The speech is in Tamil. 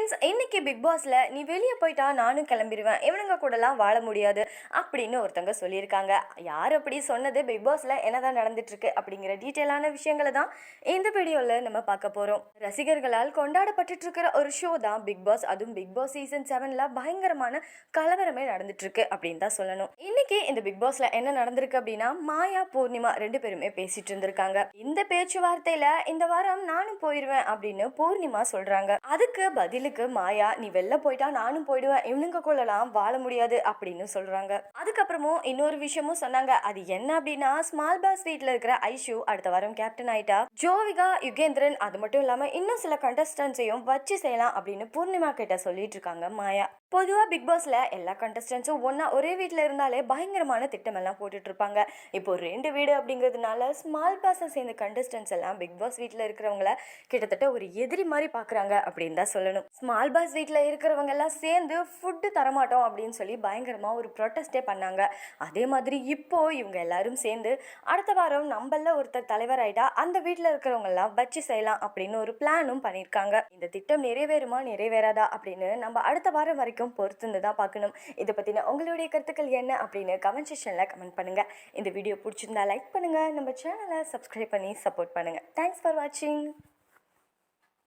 ஃப்ரெண்ட்ஸ் இன்னைக்கு பிக் பாஸ்ல நீ வெளியே போயிட்டா நானும் கிளம்பிடுவேன் இவனுங்க கூடலாம் வாழ முடியாது அப்படின்னு ஒருத்தவங்க சொல்லியிருக்காங்க. யார் அப்படி சொன்னது? பிக் பாஸ்ல என்னதான் நடந்துட்டு இருக்கு அப்படிங்கிற டீட்டெயிலான விஷயங்களை தான் இந்த வீடியோவில் நம்ம பார்க்க போறோம். ரசிகர்களால் கொண்டாடப்பட்டுருக்கிற ஒரு ஷோ தான் பிக் பாஸ் அதுவும் பிக் பாஸ் சீசன் செவன்ல பயங்கரமான கலவரமே நடந்துட்டு இருக்கு அப்படின்னு தான் சொல்லணும். இன்னைக்கு இந்த பிக் பாஸ்ல என்ன நடந்திருக்கு அப்படின்னா மாயா பூர்ணிமா ரெண்டு பேருமே பேசிட்டு இருந்திருக்காங்க. இந்த பேச்சுவார்த்தையில இந்த வாரம் நானும் போயிடுவேன் அப்படின்னு பூர்ணிமா சொல்றாங்க. அதுக்கு பதிலுக்கு மாயா நீ வெளில போயிட்டா நானும் போயிடுவேன். இவனுங்க கொள்ளலாம் வாழ முடியாது அப்படின்னு சொல்றாங்க. அதுக்கப்புறமும் இன்னொரு விஷயமும் சொன்னாங்க. அது என்ன அப்படின்னா ஸ்மால் பாஸ் வீட்ல இருக்கிற ஐஷு அடுத்த வாரம் கேப்டன் ஆயிட்டா. ஜோவிகா யுகேந்திரன் அது மட்டும் இல்லாம இன்னும் சில கண்டஸ்டன்ஸையும் வச்சு செய்யலாம் அப்படின்னு பூர்ணிமா கிட்ட சொல்லிட்டு இருக்காங்க மாயா. பொதுவாக பிக் பாஸில் எல்லா கண்டஸ்டன்ஸும் ஒன்றா ஒரே வீட்டில் இருந்தாலே பயங்கரமான திட்டமெல்லாம் போட்டுட்ருப்பாங்க. இப்போ ரெண்டு வீடு அப்படிங்கிறதுனால ஸ்மால் பாஸை சேர்ந்த கண்டஸ்டன்ஸ் எல்லாம் பிக் பாஸ் வீட்டில் இருக்கிறவங்கள கிட்டத்தட்ட ஒரு எதிரி மாதிரி பார்க்குறாங்க அப்படின்னு தான் சொல்லணும். ஸ்மால் பாஸ் வீட்டில் இருக்கிறவங்க எல்லாம் சேர்ந்து ஃபுட்டு தரமாட்டோம் அப்படின்னு சொல்லி பயங்கரமாக ஒரு ப்ரொட்டஸ்டே பண்ணாங்க. அதே மாதிரி இப்போது இவங்க எல்லாரும் சேர்ந்து அடுத்த வாரம் நம்மள ஒருத்தர் தலைவர் ஆகிட்டா அந்த வீட்டில் இருக்கிறவங்கெல்லாம் வச்சு செய்யலாம் அப்படின்னு ஒரு பிளானும் பண்ணியிருக்காங்க இந்த திட்டம் நிறைவேறுமா நிறைவேறாதா அப்படின்னு நம்ம அடுத்த வாரம் வரைக்கும் வரைக்கும் பொறுத்திருந்து தான் பார்க்கணும். இதை பற்றின உங்களுடைய கருத்துக்கள் என்ன அப்படின்னு கமெண்ட் செக்ஷனில் கமெண்ட் பண்ணுங்கள் இந்த வீடியோ பிடிச்சிருந்தா லைக் பண்ணுங்கள் நம்ம சேனலை சப்ஸ்கிரைப் பண்ணி சப்போர்ட் பண்ணுங்கள் தேங்க்ஸ் ஃபார் வாட்சிங்